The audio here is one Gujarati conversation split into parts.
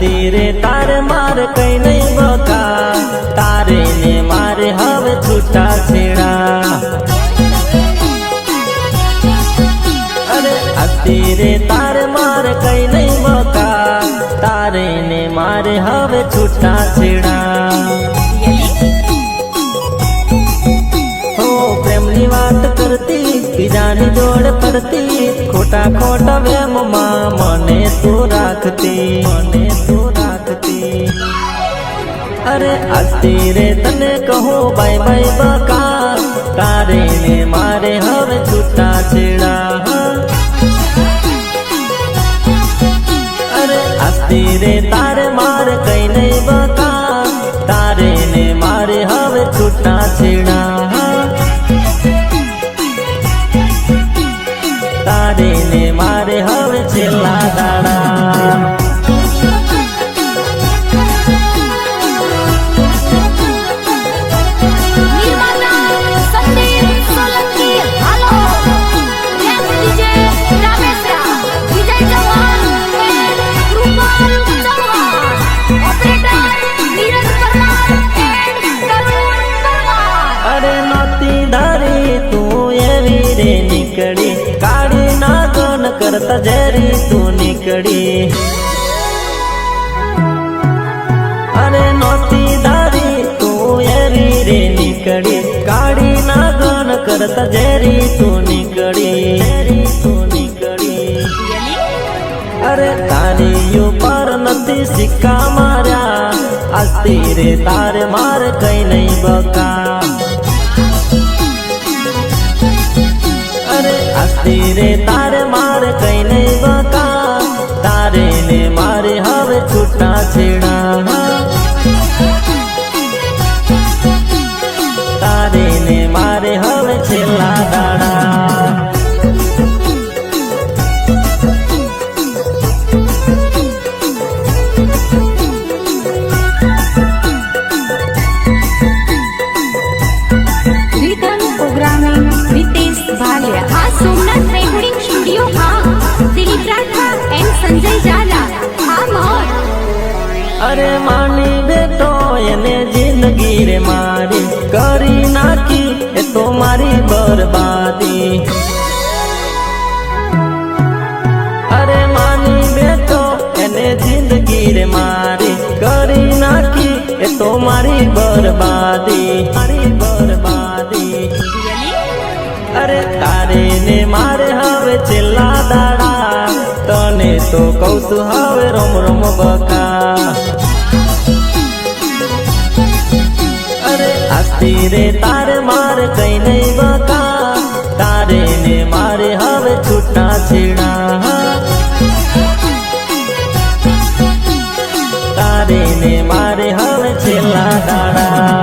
મારે કઈ નહીં બકા તારે ને મારે હવે છૂટા છેડા. અરે અત્યારે તારે મારે કઈ નહીં બકા તારે ને મારે હવે છૂટા છેડા. બીજાની જોડ પડતી, ખોટા ખોટા વેમમાં મને તું રાખતી. મને અરે આજથી રે, તને કહો બાય બાય બકા તારે ને મારે હવે છૂટા છેડા અરે આજથી રે, તારે મારે કઈ નહીં બકા એવી રે નીકળી કાઢી ના ગન કરતા જેરી તું નીકળી અરે નોતી દારી તું એરી રે નીકળી કાઢી ના ગન કરતા જેરી તું નીકળી તું નીકળી અરે તારી ઉપર નથી સિક્કા માર્યા આજથી રે તારે માર કઈ નહીં બકા ને મારે હવે છૂટા છેડા અરે માની બેટો એને જિંદગી રે મારી. કરી નાખી એ તો મારી બરબાદી. અરે માની બેટો એને જિંદગી રે મારી. કરી નાખી એ તો મારી બરબાદી. મારી બરબાદી. અરે તારે ને મારે હવે છેલ્લા દાડા. તને તો કઉ તું હવે રમ રમ બકા. આજથી રે તારે માર કઈ નહીં બકા તારે ને મારે હવે છૂટા છેડા તારે ને મારે હવે છેલ્લા દાડા.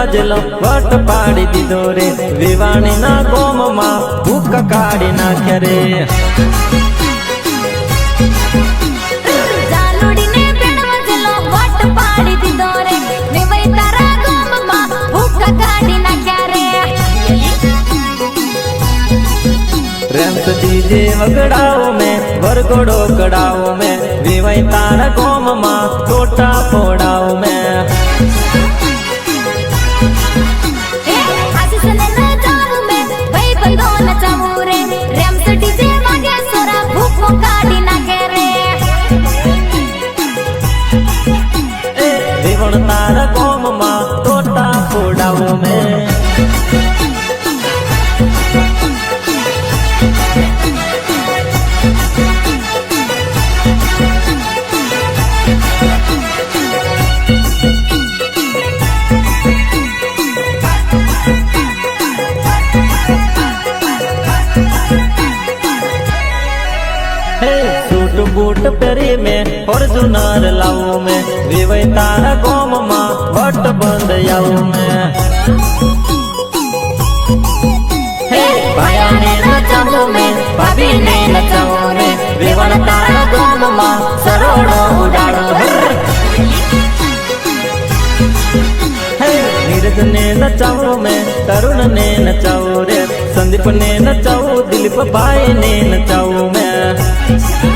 વજલો વટ પાડી દીધો રે. વિવાણી ના ગોમ ગામમાં ભૂખ કાઢી નાખ્યા રે. રેમ્સ ડીજે વગડાવો મેં વરઘોડો કડાવો મેં. વિવાય તારા ગોમમાં ફોડાવો મેં. સૂટ બૂટ પહેરી મેં ફોર્ચ્યુનર લાવું મેં વિવય તારા ગોમમાં વટ બંધ આવું મેં હે ભાયાને નચાવું મેં ભાભીને નચાવું રે વિવણ તારા ગોમમાં સરોડો ઉડાડો હર. હે નીરજને નચાવું મેં તરુણને નચાવું રે સંદીપને નચાવું દિલીપ ભાઈને નચાવું મેં